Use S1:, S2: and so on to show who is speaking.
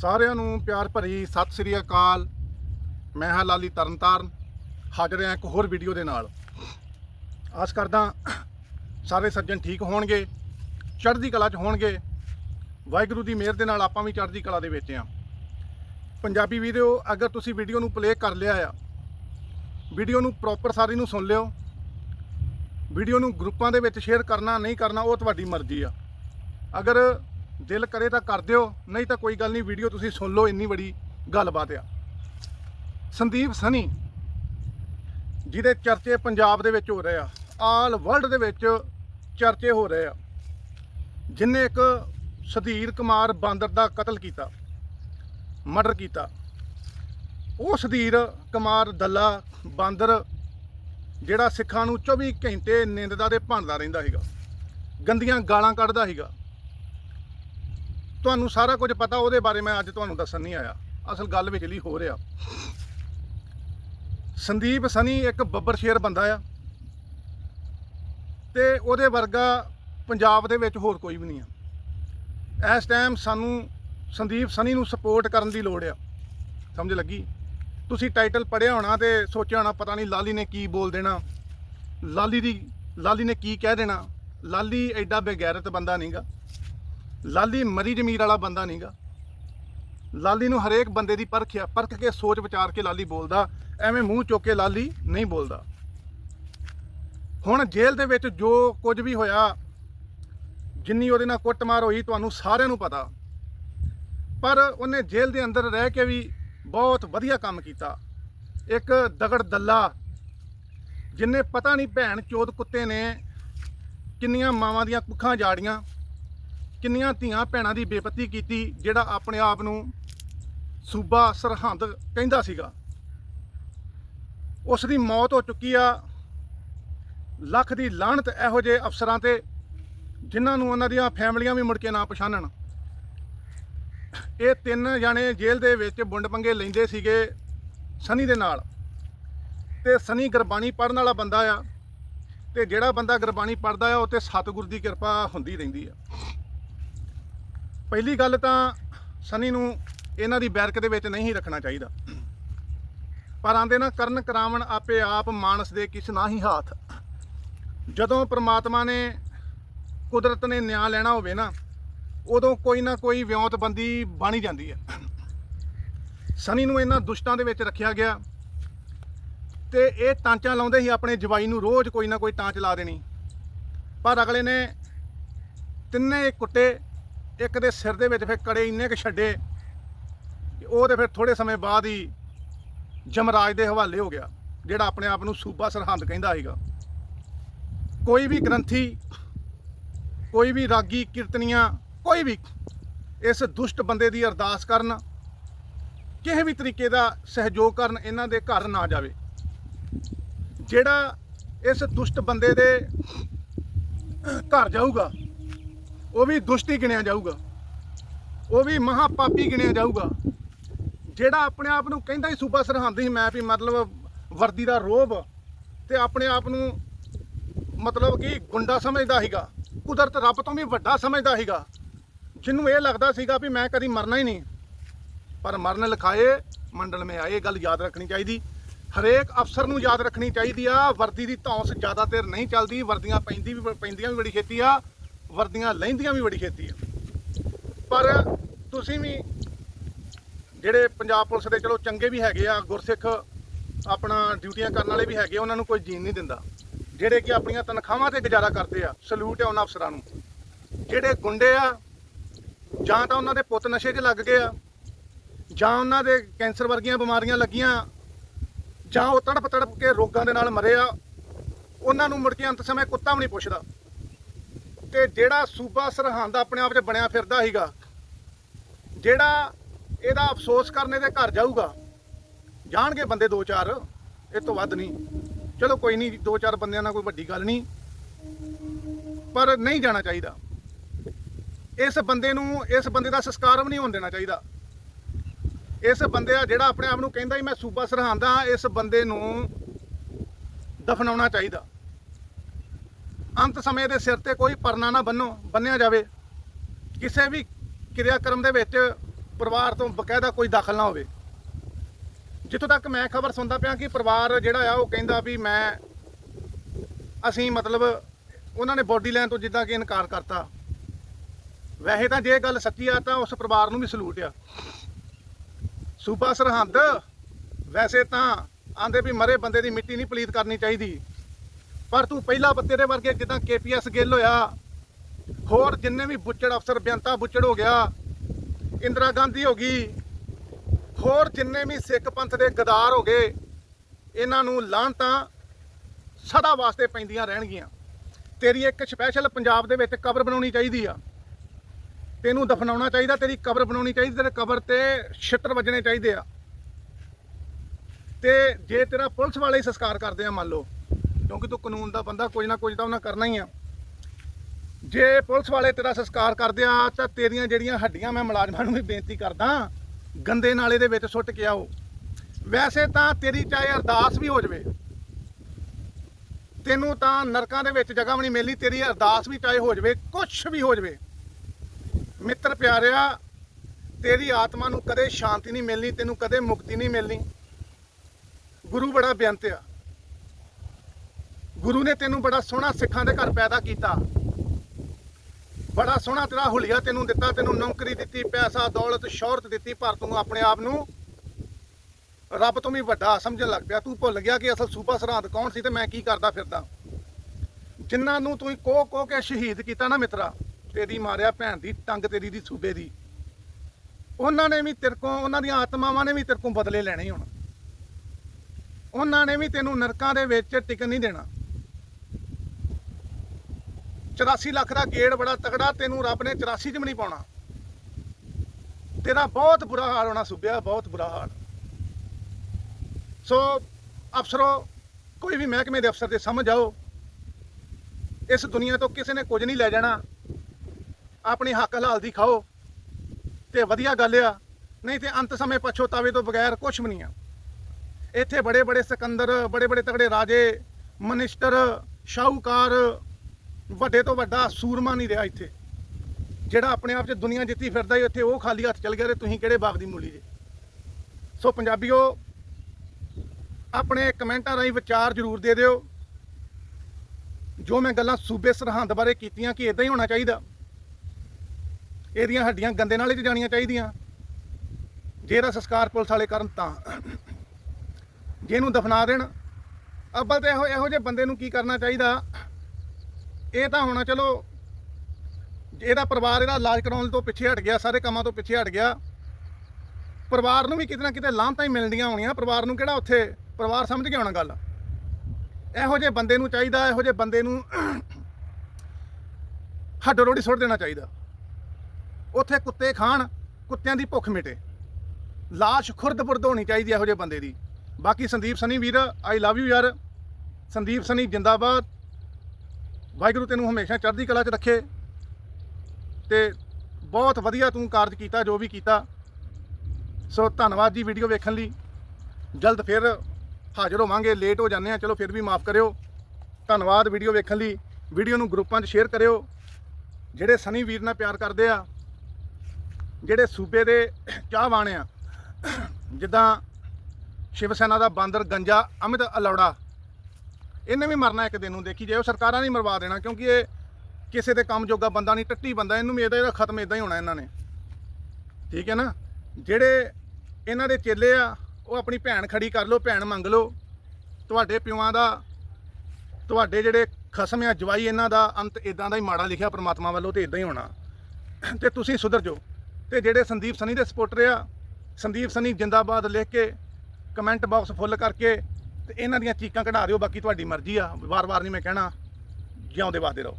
S1: ਸਾਰਿਆਂ ਨੂੰ ਪਿਆਰ ਭਰੀ ਸਤਿ ਸ੍ਰੀ ਅਕਾਲ। ਮੈਂ ਹਾਂ ਲਾਲੀ ਤਰਨਤਾਰਨ, ਹਾਜ਼ਰ ਹਾਂ ਇੱਕ ਹੋਰ ਵੀਡੀਓ ਦੇ ਨਾਲ। ਆਸ ਕਰਦਾ ਸਾਰੇ ਸੱਜਣ ਠੀਕ ਹੋਣਗੇ, ਚੜ੍ਹਦੀ ਕਲਾ 'ਚ ਹੋਣਗੇ। ਵਾਹਿਗੁਰੂ ਦੀ ਮਿਹਰ ਦੇ ਨਾਲ ਆਪਾਂ ਵੀ ਚੜ੍ਹਦੀ ਕਲਾ ਦੇ ਵਿੱਚ ਆ ਪੰਜਾਬੀ ਵੀਡੀਓ ਅਗਰ ਤੁਸੀਂ ਵੀਡੀਓ ਨੂੰ ਪਲੇ ਕਰ ਲਿਆ ਆ, ਵੀਡੀਓ ਨੂੰ ਪ੍ਰੋਪਰ ਸਾਰੀ ਨੂੰ ਸੁਣ ਲਿਓ। ਵੀਡੀਓ ਨੂੰ ਗਰੁੱਪਾਂ ਦੇ ਵਿੱਚ ਸ਼ੇਅਰ ਕਰਨਾ, ਨਹੀਂ ਕਰਨਾ, ਉਹ ਤੁਹਾਡੀ ਮਰਜ਼ੀ ਆ। ਅਗਰ ਦਿਲ ਕਰੇ ਤਾਂ ਕਰ ਦਿਓ, ਨਹੀਂ ਤਾਂ ਕੋਈ ਗੱਲ ਨਹੀਂ, ਵੀਡੀਓ ਤੁਸੀਂ ਸੁਣ ਲਓ, ਇੰਨੀ ਬੜੀ ਗੱਲਬਾਤ ਆ। ਸੰਦੀਪ ਸਨੀ, ਜਿਹਦੇ ਚਰਚੇ ਪੰਜਾਬ ਦੇ ਵਿੱਚ ਹੋ ਰਹੇ ਆ, ਆਲ ਵਰਲਡ ਦੇ ਵਿੱਚ ਚਰਚੇ ਹੋ ਰਹੇ ਆ ਜਿਨੇ ਇੱਕ ਸੁਧੀਰ ਕੁਮਾਰ ਬਾਂਦਰ ਦਾ ਕਤਲ ਕੀਤਾ, ਮਰਡਰ ਕੀਤਾ। ਉਹ ਸੁਧੀਰ ਕੁਮਾਰ ਦੱਲਾ ਬਾਂਦਰ, ਜਿਹੜਾ ਸਿੱਖਾਂ ਨੂੰ 24 ਘੰਟੇ ਨਿੰਦਦਾ ਤੇ ਭੰਨਦਾ ਰਹਿੰਦਾ ਸੀਗਾ, ਗੰਦੀਆਂ ਗਾਲਾਂ ਕੱਢਦਾ ਸੀਗਾ ਤੁਹਾਨੂੰ ਸਾਰਾ ਕੁਝ ਪਤਾ, ਉਹਦੇ ਬਾਰੇ ਮੈਂ ਅੱਜ ਤੁਹਾਨੂੰ ਦੱਸਣ ਨਹੀਂ ਆਇਆ। ਅਸਲ ਗੱਲ ਵਿਚਲੀ ਹੋ ਰਿਹਾ। ਸੰਦੀਪ ਸਨੀ ਇੱਕ ਬੱਬਰ ਸ਼ੇਰ ਬੰਦਾ ਆ। ਤੇ ਉਹਦੇ ਵਰਗਾ ਪੰਜਾਬ ਦੇ ਵਿੱਚ ਹੋਰ ਕੋਈ ਵੀ ਨਹੀਂ ਆ। ਇਸ ਟਾਈਮ ਸਾਨੂੰ ਸੰਦੀਪ ਸਨੀ ਨੂੰ ਸਪੋਰਟ ਕਰਨ ਦੀ ਲੋੜ ਆ। ਸਮਝ ਲੱਗੀ? ਤੁਸੀਂ ਟਾਈਟਲ ਪੜਿਆ ਹੋਣਾ ਤੇ ਸੋਚਿਆ ਹੋਣਾ, ਪਤਾ ਨਹੀਂ ਲਾਲੀ ਨੇ ਕੀ ਬੋਲ ਦੇਣਾ। ਲਾਲੀ ਦੀ, ਲਾਲੀ ਨੇ ਕੀ ਕਹਿ ਦੇਣਾ। ਲਾਲੀ ਐਡਾ ਬੇਗੈਰਤ ਬੰਦਾ ਨਹੀਂਗਾ ਲਾਲੀ ਮਰੀ ਜ਼ਮੀਰ ਵਾਲਾ ਬੰਦਾ ਨਹੀਂਗਾ। ਲਾਲੀ ਨੂੰ ਹਰੇਕ ਬੰਦੇ ਦੀ ਪਰਖ ਆ, ਪਰਖ ਕੇ, ਸੋਚ ਵਿਚਾਰ ਕੇ ਲਾਲੀ ਬੋਲਦਾ। ਐਵੇਂ ਮੂੰਹ ਚੁੱਕ ਕੇ ਲਾਲੀ ਨਹੀਂ ਬੋਲਦਾ। ਹੁਣ ਜੇਲ੍ਹ ਦੇ ਵਿੱਚ ਜੋ ਕੁਝ ਵੀ ਹੋਇਆ, ਜਿੰਨੀ ਉਹਦੇ ਨਾਲ ਕੁੱਟਮਾਰ ਹੋਈ, ਤੁਹਾਨੂੰ ਸਾਰਿਆਂ ਨੂੰ ਪਤਾ। ਪਰ ਉਹਨੇ ਜੇਲ੍ਹ ਦੇ ਅੰਦਰ ਰਹਿ ਕੇ ਵੀ ਬਹੁਤ ਵਧੀਆ ਕੰਮ ਕੀਤਾ। ਇੱਕ ਦਗੜ ਦੱਲਾ, ਜਿੰਨੇ ਪਤਾ ਨਹੀਂ ਭੈਣ ਚੋਦ ਕੁੱਤੇ ਨੇ, ਕਿੰਨੀਆਂ ਮਾਵਾਂ ਦੀਆਂ ਕੁੱਖਾਂ ਜਾੜੀਆਂ ਕਿੰਨੀਆਂ ਧੀਆਂ ਭੈਣਾਂ ਦੀ ਬੇਪਤੀ ਕੀਤੀ ਜਿਹੜਾ ਆਪਣੇ ਆਪ ਨੂੰ ਸੂਬਾ ਸਰਹੰਦ ਕਹਿੰਦਾ ਸੀਗਾ। ਉਸ ਦੀ ਮੌਤ ਹੋ ਚੁੱਕੀ ਆ। ਲੱਖ ਦੀ ਲਾਹਣਤ ਇਹੋ ਜਿਹੇ ਅਫਸਰਾਂ ਤੇ ਜਿਨ੍ਹਾਂ ਨੂੰ ਉਹਨਾਂ ਦੀਆਂ ਫੈਮਲੀਆਂ ਵੀ ਮੁੜ ਕੇ ਨਾ ਪਛਾਣਨ। ਇਹ ਤਿੰਨ ਜਾਣੇ ਜੇਲ੍ਹ ਦੇ ਵਿੱਚ ਬੁੰਡ ਪੰਗੇ ਲੈਂਦੇ ਸੀਗੇ ਸਨੀ ਦੇ ਨਾਲ। ਤੇ ਸਨੀ ਗੁਰਬਾਣੀ ਪੜਨ ਵਾਲਾ ਬੰਦਾ ਆ। ਤੇ ਜਿਹੜਾ ਬੰਦਾ ਗੁਰਬਾਣੀ ਪੜਦਾ ਆ, ਉਹ ਤੇ ਸਤਿਗੁਰ ਦੀ ਕਿਰਪਾ ਹੁੰਦੀ ਰਹਿੰਦੀ ਆ। ਪਹਿਲੀ ਗੱਲ ਤਾਂ ਸਨੀ ਨੂੰ ਇਹਨਾਂ ਦੀ ਬੈਰਕ ਦੇ ਵਿੱਚ ਨਹੀਂ ਰੱਖਣਾ ਚਾਹੀਦਾ। ਪਰ ਆਂਦੇ ਨਾ, ਕਰਨ ਕਰਾਵਣ ਆਪੇ ਆਪ ਮਾਨਸ ਦੇ ਕਿਸ ਨਾ ਹੀ ਹਾਥ। ਜਦੋਂ ਪ੍ਰਮਾਤਮਾ ਨੇ ਕੁਦਰਤ ਨੇ ਨਿਆਂ ਲੈਣਾ ਹੋਵੇ ਨਾ, ਉਦੋਂ ਕੋਈ ਨਾ ਕੋਈ ਵਿਉਂਤਬੰਦੀ ਬਣੀ ਜਾਂਦੀ ਹੈ। ਸਨੀ ਨੂੰ ਇਹਨਾਂ ਦੁਸ਼ਟਾਂ ਦੇ ਵਿੱਚ ਰੱਖਿਆ ਗਿਆ ਤੇ ਇਹ ਟਾਂਚਾਂ ਲਾਉਂਦੇ ਸੀ ਆਪਣੇ ਜਵਾਈ ਨੂੰ ਰੋਜ਼ ਕੋਈ ਨਾ ਕੋਈ ਟਾਂਚ ਲਾ ਦੇਣੀ। ਪਰ ਅਗਲੇ ਨੇ ਤਿੰਨੇ ਕੁੱਟੇ ਇੱਕ ਦੇ ਸਿਰ ਦੇ ਵਿੱਚ ਫਿਰ ਕੜੇ ਇੰਨੇ ਕੁ ਛੱਡੇ ਕਿ ਉਹ ਤੇ ਫਿਰ ਥੋੜੇ ਸਮੇਂ ਬਾਅਦ ਹੀ ਜਮਰਾਜ ਦੇ ਹਵਾਲੇ ਹੋ ਗਿਆ, ਜਿਹੜਾ ਆਪਣੇ ਆਪ ਨੂੰ ਸੂਬਾ ਸਰਹੰਦ ਕਹਿੰਦਾ ਸੀਗਾ। ਕੋਈ ਵੀ ਗ੍ਰੰਥੀ, ਕੋਈ ਵੀ ਰਾਗੀ ਕੀਰਤਨੀਆਂ, ਕੋਈ ਵੀ ਇਸ ਦੁਸ਼ਟ ਬੰਦੇ ਦੀ ਅਰਦਾਸ ਕਰਨ, ਕਿਸੇ ਵੀ ਤਰੀਕੇ ਦਾ ਸਹਿਯੋਗ ਕਰਨ, ਇਹਨਾਂ ਦੇ ਘਰ ਨਾ ਜਾਵੇ। ਜਿਹੜਾ ਇਸ ਦੁਸ਼ਟ ਬੰਦੇ ਦੇ ਘਰ ਜਾਊਗਾ ਉਹ ਵੀ ਦੁਸ਼ਟੀ ਗਿਣਿਆ ਜਾਊਗਾ। ਉਹ ਵੀ ਮਹਾਪਾਪੀ ਗਿਣਿਆ ਜਾਊਗਾ। ਜਿਹੜਾ ਆਪਣੇ ਆਪ ਨੂੰ ਕਹਿੰਦਾ ਹੀ ਸੂਬਾ ਸਰਹੰਦ ਹੀ ਮੈਂ ਵੀ ਮਤਲਬ ਵਰਦੀ ਦਾ ਰੋਬ ਤੇ ਆਪਣੇ ਆਪ ਨੂੰ ਮਤਲਬ ਕਿ ਗੁੰਡਾ ਸਮਝਦਾ ਸੀਗਾ। ਕੁਦਰਤ ਰੱਬ ਤੋਂ ਵੀ ਵੱਡਾ ਸਮਝਦਾ ਸੀਗਾ। ਜਿਹਨੂੰ ਇਹ ਲੱਗਦਾ ਸੀਗਾ ਵੀ ਮੈਂ ਕਦੀ ਮਰਨਾ ਹੀ ਨਹੀਂ। ਪਰ ਮਰਨ ਲਿਖਾਏ, ਮੰਡਲ ਮੇ ਆਏ, ਇਹ ਗੱਲ ਯਾਦ ਰੱਖਣੀ ਚਾਹੀਦੀ। ਹਰੇਕ ਅਫਸਰ ਨੂੰ ਯਾਦ ਰੱਖਣੀ ਚਾਹੀਦੀ ਆ। ਵਰਦੀ ਦੀ ਧੌਂਸ ਜ਼ਿਆਦਾ ਦੇਰ ਨਹੀਂ ਚੱਲਦੀ, ਵਰਦੀਆਂ ਪੈਂਦੀ ਵੀ ਪੈਂਦੀਆਂ ਵੀ ਬੜੀ ਛੇਤੀ ਆ। ਵਰਦੀਆਂ ਲੈਂਦੀਆਂ ਵੀ ਬੜੀ ਖੇਤੀ ਆ। ਪਰ ਤੁਸੀਂ ਵੀ ਜਿਹੜੇ ਪੰਜਾਬ ਪੁਲਿਸ ਦੇ ਚਲੋ ਚੰਗੇ ਵੀ ਹੈਗੇ ਆ, ਗੁਰਸਿੱਖ ਆਪਣਾ ਡਿਊਟੀਆਂ ਕਰਨ ਵਾਲੇ ਵੀ ਹੈਗੇ ਉਹਨਾਂ ਨੂੰ ਕੋਈ ਜੀਣ ਨਹੀਂ ਦਿੰਦਾ। ਜਿਹੜੇ ਕਿ ਆਪਣੀਆਂ ਤਨਖਾਹਾਂ ਤੇ ਗੁਜ਼ਾਰਾ ਕਰਦੇ ਆ, ਸਲੂਟ ਹੈ ਉਹਨਾਂ ਅਫਸਰਾਂ ਨੂੰ। ਜਿਹੜੇ ਗੁੰਡੇ ਆ, ਜਾਂ ਤਾਂ ਉਹਨਾਂ ਦੇ ਪੁੱਤ ਨਸ਼ੇ 'ਚ ਲੱਗ ਗਏ ਆ, ਜਾਂ ਉਹਨਾਂ ਦੇ ਕੈਂਸਰ ਵਰਗੀਆਂ ਬਿਮਾਰੀਆਂ ਲੱਗੀਆਂ, ਜਾਂ ਉਹ ਤੜਪ ਤੜਪ ਕੇ ਰੋਗਾਂ ਦੇ ਨਾਲ ਮਰੇ ਆ, ਉਹਨਾਂ ਨੂੰ ਮੁੜ ਕੇ ਅੰਤ ਸਮੇਂ ਕੁੱਤਾ ਵੀ ਨਹੀਂ ਪੁੱਛਦਾ। ਤੇ ਜਿਹੜਾ ਸੂਬਾ ਸਰਹੰਦ ਆਪਣੇ ਆਪ 'ਚ ਬਣਿਆ ਫਿਰਦਾ ਸੀਗਾ, ਜਿਹੜਾ ਇਹਦਾ ਅਫਸੋਸ ਕਰਨੇ ਦੇ ਘਰ ਜਾਊਗਾ, ਜਾਣਗੇ ਬੰਦੇ ਦੋ ਚਾਰ, ਇਹ ਤੋਂ ਵੱਧ ਨਹੀਂ। ਚਲੋ ਕੋਈ ਨਹੀਂ, ਦੋ ਚਾਰ ਬੰਦਿਆਂ ਨਾਲ ਕੋਈ ਵੱਡੀ ਗੱਲ ਨਹੀਂ, ਪਰ ਨਹੀਂ ਜਾਣਾ ਚਾਹੀਦਾ। ਇਸ ਬੰਦੇ ਨੂੰ, ਇਸ ਬੰਦੇ ਦਾ ਸੰਸਕਾਰ ਵੀ ਨਹੀਂ ਹੋਣ ਦੇਣਾ ਚਾਹੀਦਾ। ਇਸ ਬੰਦੇ ਆ ਜਿਹੜਾ ਆਪਣੇ ਆਪ ਨੂੰ ਕਹਿੰਦਾ ਹੀ ਮੈਂ ਸੂਬਾ ਸਰਹੰਦ ਆ ਇਸ ਬੰਦੇ ਨੂੰ ਦਫਨਾਉਣਾ ਚਾਹੀਦਾ। ਅੰਤ ਸਮੇਂ ਦੇ ਸਿਰ ਤੇ ਕੋਈ ਪਰਨਾ ਨਾ ਬੰਨੋ, ਬੰਨਿਆ ਜਾਵੇ। ਕਿਸੇ ਵੀ ਕਿਰਿਆ ਕਰਮ ਦੇ ਵਿੱਚ ਪਰਿਵਾਰ ਤੋਂ ਬਕਾਇਦਾ ਕੋਈ ਦਖਲ ਨਾ ਹੋਵੇ। ਜਿੱਥੋਂ ਤੱਕ ਮੈਂ ਖਬਰ ਸੁਣਦਾ ਪਿਆ ਕਿ ਪਰਿਵਾਰ ਜਿਹੜਾ ਆ, ਉਹ ਕਹਿੰਦਾ ਵੀ ਮੈਂ, ਅਸੀਂ ਮਤਲਬ ਉਹਨਾਂ ਨੇ ਬੋਡੀ ਲੈਣ ਤੋਂ ਜਿੱਦਾਂ ਕਿ ਇਨਕਾਰ ਕਰਤਾ। ਵੈਸੇ ਤਾਂ ਜੇ ਗੱਲ ਸੱਚੀ ਆ, ਤਾਂ ਉਸ ਪਰਿਵਾਰ ਨੂੰ ਵੀ ਸਲੂਟ ਆ। ਸੂਬਾ ਸਰਹੰਦ ਵੈਸੇ ਤਾਂ ਆਂਦੇ ਵੀ ਮਰੇ ਬੰਦੇ ਦੀ ਮਿੱਟੀ ਨਹੀਂ ਪਲੀਤ ਕਰਨੀ ਚਾਹੀਦੀ। ਪਰ ਤੂੰ ਪਹਿਲਾ ਦੇ ਵਰਗੇ ਜਿੱਦਾਂ ਕੇਪੀਐਸ ਗਿੱਲ ਹੋਇਆ, ਹੋਰ ਜਿੰਨੇ ਵੀ ਬੁੱਚੜ ਅਫਸਰ ਬੇਅੰਤਾ ਬੁੱਚੜ ਹੋ ਗਿਆ, ਇੰਦਰਾ ਗਾਂਧੀ ਹੋ ਗਈ, ਹੋਰ ਜਿੰਨੇ ਵੀ ਸਿੱਖ ਪੰਥ ਦੇ ਗਦਾਰ ਹੋ ਗਏ, ਇਹਨਾਂ ਨੂੰ ਲਾਹਨਤਾਂ ਸਦਾ ਵਾਸਤੇ ਪੈਂਦੀਆਂ ਰਹਿਣਗੀਆਂ। ਤੇਰੀ ਇੱਕ ਸਪੈਸ਼ਲ ਪੰਜਾਬ ਦੇ ਵਿੱਚ ਕਬਰ ਬਣਾਉਣੀ ਚਾਹੀਦੀ ਆ। ਤੈਨੂੰ ਦਫਨਾਉਣਾ ਚਾਹੀਦਾ, ਤੇਰੀ ਕਬਰ ਬਣਾਉਣੀ ਚਾਹੀਦੀ, ਤੇਰੇ ਕਬਰ ਤੇ ਛਿੱਤਰ ਵੱਜਣੇ ਚਾਹੀਦੇ ਆ। ਤੇ ਜੇ ਤੇਰਾ ਪੁਲਿਸ ਵਾਲੇ ਹੀ ਸੰਸਕਾਰ ਕਰਦੇ ਆ, ਮੰਨ ਲਓ ਕਿਉਂਕਿ ਤੂੰ ਕਾਨੂੰਨ ਦਾ ਬੰਦਾ ਕੁਝ ਨਾ ਕੁਝ ਤਾਂ ਉਹਨਾਂ ਕਰਨਾ ਹੀ ਆ। ਜੇ ਪੁਲਿਸ ਵਾਲੇ ਤੇਰਾ ਸੰਸਕਾਰ ਕਰਦੇ ਆ, ਤਾਂ ਤੇਰੀਆਂ ਜਿਹੜੀਆਂ ਹੱਡੀਆਂ ਮੈਂ ਮੁਲਾਜ਼ਮਾਂ ਨੂੰ ਵੀ ਬੇਨਤੀ ਕਰਦਾ, ਗੰਦੇ ਨਾਲੇ ਦੇ ਵਿੱਚ ਸੁੱਟ ਕੇ ਆਓ। ਵੈਸੇ ਤਾਂ ਤੇਰੀ ਚਾਹੇ ਅਰਦਾਸ ਵੀ ਹੋ ਜਵੇ, ਤੈਨੂੰ ਤਾਂ ਨਰਕਾਂ ਦੇ ਵਿੱਚ ਜਗ੍ਹਾ ਵੀ ਨਹੀਂ ਮਿਲਣੀ, ਤੇਰੀ ਅਰਦਾਸ ਵੀ ਚਾਹੇ ਹੋ ਜਵੇ ਕੁਝ ਵੀ ਹੋ ਜਵੇ। ਮਿੱਤਰ ਪਿਆਰਿਆ, ਤੇਰੀ ਆਤਮਾ ਨੂੰ ਕਦੇ ਸ਼ਾਂਤੀ ਨਹੀਂ ਮਿਲਣੀ, ਤੈਨੂੰ ਕਦੇ ਮੁਕਤੀ ਨਹੀਂ ਮਿਲਣੀ। ਗੁਰੂ ਬੜਾ ਬੇਅੰਤ ਆ। ਗੁਰੂ ਨੇ ਤੈਨੂੰ ਬੜਾ ਸੋਹਣਾ ਸਿੱਖਾਂ ਦੇ ਘਰ ਪੈਦਾ ਕੀਤਾ। ਬੜਾ ਸੋਹਣਾ ਤੇਰਾ ਹੁਲੀਆ ਤੈਨੂੰ ਦਿੱਤਾ, ਤੈਨੂੰ ਨੌਕਰੀ ਦਿੱਤੀ, ਪੈਸਾ, ਦੌਲਤ, ਸ਼ੌਹਰਤ ਦਿੱਤੀ, ਪਰ ਤੂੰ ਆਪਣੇ ਆਪ ਨੂੰ ਰੱਬ ਤੋਂ ਵੀ ਵੱਡਾ ਸਮਝਣ ਲੱਗ ਪਿਆ। ਤੂੰ ਭੁੱਲ ਗਿਆ ਕਿ ਅਸਲ ਸੂਬਾ ਸਰਹੰਦ ਕੌਣ ਸੀ ਤੇ ਮੈਂ ਕੀ ਕਰਦਾ ਫਿਰਦਾ। ਜਿਨ੍ਹਾਂ ਨੂੰ ਤੂੰ ਕੋ ਕੋ ਕੇ ਸ਼ਹੀਦ ਕੀਤਾ ਨਾ ਮਿੱਤਰਾ, ਤੇਰੀ ਮਾਰਿਆ ਭੈਣ ਦੀ, ਟੰਗ ਤੇਰੀ ਦੀ, ਸੂਬੇ ਦੀ। ਉਹਨਾਂ ਨੇ ਵੀ ਤੇਰੇ ਕੋਲ, ਉਹਨਾਂ ਦੀਆਂ ਆਤਮਾਵਾਂ ਨੇ ਵੀ ਤੇਰੇ ਕੋਲ ਬਦਲੇ ਲੈਣੇ ਹੀ ਹੁਣ। ਉਹਨਾਂ ਨੇ ਵੀ ਤੈਨੂੰ ਨਰਕਾਂ ਦੇ ਵਿੱਚ ਟਿਕਣ ਨਹੀਂ ਦੇਣਾ। 84 ਲੱਖ ਦਾ ਗੇੜ ਬੜਾ ਤਕੜਾ, ਤੈਨੂੰ ਰੱਬ ਨੇ 84 ਚ ਵੀ ਨਹੀਂ ਪਾਉਣਾ। ਤੇਰਾ ਬਹੁਤ ਬੁਰਾ ਹਾਲ ਹੋਣਾ ਸੁਬਿਆ ਬਹੁਤ ਬੁਰਾ ਹਾਲ। ਸੋ, ਅਫਸਰੋ, ਕੋਈ ਵੀ ਮਹਿਕਮੇ ਦੇ ਅਫਸਰ 'ਤੇ ਸਮਝ ਆਓ। ਇਸ ਦੁਨੀਆ ਤੋਂ ਕਿਸੇ ਨੇ ਕੁਝ ਨਹੀਂ ਲੈ ਜਾਣਾ। ਆਪਣੀ ਹੱਕ ਹਲਾਲ ਦੀ ਖਾਓ। ਤੇ ਵਧੀਆ ਗੱਲ ਆ, ਨਹੀਂ ਤੇ ਅੰਤ ਸਮੇਂ ਪਛੋਤਾਵੇ ਤੋਂ ਬਗੈਰ ਕੁਝ ਵੀ ਨਹੀਂ ਆ। ਇੱਥੇ ਬੜੇ ਬੜੇ ਸਿਕੰਦਰ ਬੜੇ ਬੜੇ ਤਗੜੇ ਰਾਜੇ, ਮਨਿਸਟਰ, ਸ਼ਾਹੂਕਾਰ ਵੱਡੇ ਤੋਂ ਵੱਡਾ ਸੂਰਮਾ ਨਹੀਂ ਰਿਹਾ ਇੱਥੇ। ਜਿਹੜਾ ਆਪਣੇ ਆਪ 'ਚ ਦੁਨੀਆ ਜਿੱਤੀ ਫਿਰਦਾ ਹੀ ਉੱਥੇ ਉਹ ਖਾਲੀ ਹੱਥ ਚਲ ਗਿਆ ਤੇ ਤੁਸੀਂ ਕਿਹੜੇ ਬਾਗ ਦੀ ਮੂਲੀ ਜੇ? ਸੋ ਪੰਜਾਬੀਓ, ਆਪਣੇ ਕਮੈਂਟਾਂ ਰਾਹੀਂ ਵਿਚਾਰ ਜ਼ਰੂਰ ਦੇ ਦਿਓ। ਜੋ ਮੈਂ ਗੱਲਾਂ ਸੂਬੇ ਸਰਹੰਦ ਬਾਰੇ ਕੀਤੀਆਂ ਕਿ ਇਦਾਂ ਹੀ ਹੋਣਾ ਚਾਹੀਦਾ। ਇਹਦੀਆਂ ਹੱਡੀਆਂ ਗੰਦੇ ਨਾਲੇ 'ਚ ਜਾਣੀਆਂ ਚਾਹੀਦੀਆਂ। ਜੇ ਇਹਦਾ ਸੰਸਕਾਰ ਪੁਲਿਸ ਵਾਲੇ ਕਰਨ ਤਾਂ। ਜਿਹਨੂੰ ਦਫਨਾ ਦੇਣ, ਅੱਬਲ ਤੇ ਇਹੋ ਇਹੋ ਜਿਹੇ ਬੰਦੇ ਨੂੰ ਕੀ ਕਰਨਾ ਚਾਹੀਦਾ? ਇਹ ਤਾਂ ਹੁਣ ਚਲੋ, ਇਹਦਾ ਪਰਿਵਾਰ ਇਹਦਾ ਇਲਾਜ ਕਰਾਉਣ ਤੋਂ ਪਿੱਛੇ ਹਟ ਗਿਆ, ਸਾਰੇ ਕੰਮਾਂ ਤੋਂ ਪਿੱਛੇ ਹਟ ਗਿਆ। ਪਰਿਵਾਰ ਨੂੰ ਵੀ ਕਿਤੇ ਨਾ ਕਿਤੇ ਲਾਂਤਾਂ ਹੀ ਮਿਲਦੀਆਂ ਹੋਣੀਆਂ, ਪਰਿਵਾਰ ਨੂੰ ਕਿਹੜਾ ਉੱਥੇ, ਪਰਿਵਾਰ ਸਮਝ ਗਿਆ ਹੋਣਾ ਗੱਲ। ਇਹੋ ਜਿਹੇ ਬੰਦੇ ਨੂੰ ਚਾਹੀਦਾ, ਇਹੋ ਜਿਹੇ ਬੰਦੇ ਨੂੰ ਹੱਡੋ ਰੋੜੀ ਸੁੱਟ ਦੇਣਾ ਚਾਹੀਦਾ। ਉੱਥੇ ਕੁੱਤੇ ਖਾਣ, ਕੁੱਤਿਆਂ ਦੀ ਭੁੱਖ ਮਿਟੇ। ਲਾਸ਼ ਖੁਰਦ-ਬੁਰਦ ਹੋਣੀ ਚਾਹੀਦੀ ਇਹੋ ਜਿਹੇ ਬੰਦੇ ਦੀ। ਬਾਕੀ ਸੰਦੀਪ ਸਨੀ ਵੀਰ ਆਈ ਲਵ ਯੂ ਯਾਰ। ਸੰਦੀਪ ਸਨੀ ਜਿੰਦਾਬਾਦ। ਵਾਹਿਗੁਰੂ ਤੈਨੂੰ ਹਮੇਸ਼ਾ ਚੜ੍ਹਦੀ ਕਲਾ 'ਚ ਰੱਖੇ ਤੇ ਬਹੁਤ ਵਧੀਆ ਤੂੰ ਕਾਰਜ ਕੀਤਾ, ਜੋ ਵੀ ਕੀਤਾ। ਸੋ ਧੰਨਵਾਦ ਜੀ ਵੀਡੀਓ ਵੇਖਣ ਲਈ। ਜਲਦ ਫਿਰ ਹਾਜ਼ਰ ਹੋਵਾਂਗੇ ਲੇਟ ਹੋ ਜਾਂਦੇ ਆ ਚਲੋ ਫਿਰ ਵੀ ਮਾਫ ਕਰਿਓ। ਧੰਨਵਾਦ ਵੀਡੀਓ ਵੇਖਣ ਲਈ। ਵੀਡੀਓ ਨੂੰ ਗਰੁੱਪਾਂ 'ਚ ਸ਼ੇਅਰ ਕਰਿਓ। ਜਿਹੜੇ ਸਨੀ ਵੀਰ ਨਾਲ ਪਿਆਰ ਕਰਦੇ ਆ, ਜਿਹੜੇ ਸੂਬੇ ਦੇ ਚਾਹਵਾਨ ਆ, ਜਿੱਦਾਂ ਸ਼ਿਵ ਸੈਨਾ ਦਾ ਬਾਂਦਰ ਗੰਜਾ ਅਮਿਤ ਅਲੌੜਾ ਇਹਨੇ ਵੀ ਮਰਨਾ ਇੱਕ ਦਿਨ ਨੂੰ, ਦੇਖੀ ਜਾਓ ਸਰਕਾਰਾਂ ਨੇ ਮਰਵਾ ਦੇਣਾ, ਕਿਉਂਕਿ ਇਹ ਕਿਸੇ ਦੇ ਕੰਮ ਜੋਗਾ ਬੰਦਾ ਨਹੀਂ, ਟੱਟੀ ਬੰਦਾ, ਇਹਨੂੰ ਵੀ ਇਹਦਾ ਇਹਦਾ ਖਤਮ ਇਦਾਂ ਹੀ ਹੋਣਾ ਇਹਨਾਂ ਨੇ। ਠੀਕ ਹੈ ਨਾ? ਜਿਹੜੇ ਇਹਨਾਂ ਦੇ ਚੇਲੇ ਆ, ਉਹ ਆਪਣੀ ਭੈਣ ਖੜੀ ਕਰ ਲਓ, ਭੈਣ ਮੰਗ ਲਓ। ਤੁਹਾਡੇ ਪਿਓਾਂ ਦਾ, ਤੁਹਾਡੇ ਜਿਹੜੇ ਖਸਮ ਆ, ਜਵਾਈ ਇਹਨਾਂ ਦਾ, ਅੰਤ ਇਦਾਂ ਦਾ ਹੀ ਮਾੜਾ ਲਿਖਿਆ ਪ੍ਰਮਾਤਮਾ ਵੱਲੋਂ ਤੇ ਇਦਾਂ ਹੀ ਹੋਣਾ। ਤੇ ਤੁਸੀਂ ਸੁਧਰ ਜਾਓ। ਤੇ ਜਿਹੜੇ ਸੰਦੀਪ ਸਨੀ ਦੇ ਸਪੋਰਟਰ ਆ, ਸੰਦੀਪ ਸਨੀ ਜਿੰਦਾਬਾਦ ਲਿਖ ਕੇ, ਕਮੈਂਟ ਬਾਕਸ ਫੁੱਲ ਕਰਕੇ ਤੇ ਇਹਨਾਂ ਦੀਆਂ ਚੀਕਾਂ ਕਢਾ ਦਿਓ, ਬਾਕੀ ਤੁਹਾਡੀ ਮਰਜ਼ੀ ਆ। ਵਾਰ-ਵਾਰ ਨਹੀਂ ਮੈਂ ਕਹਿਣਾ ਜਿਉਂਦੇ ਵਾਸਤੇ ਰਹੋ।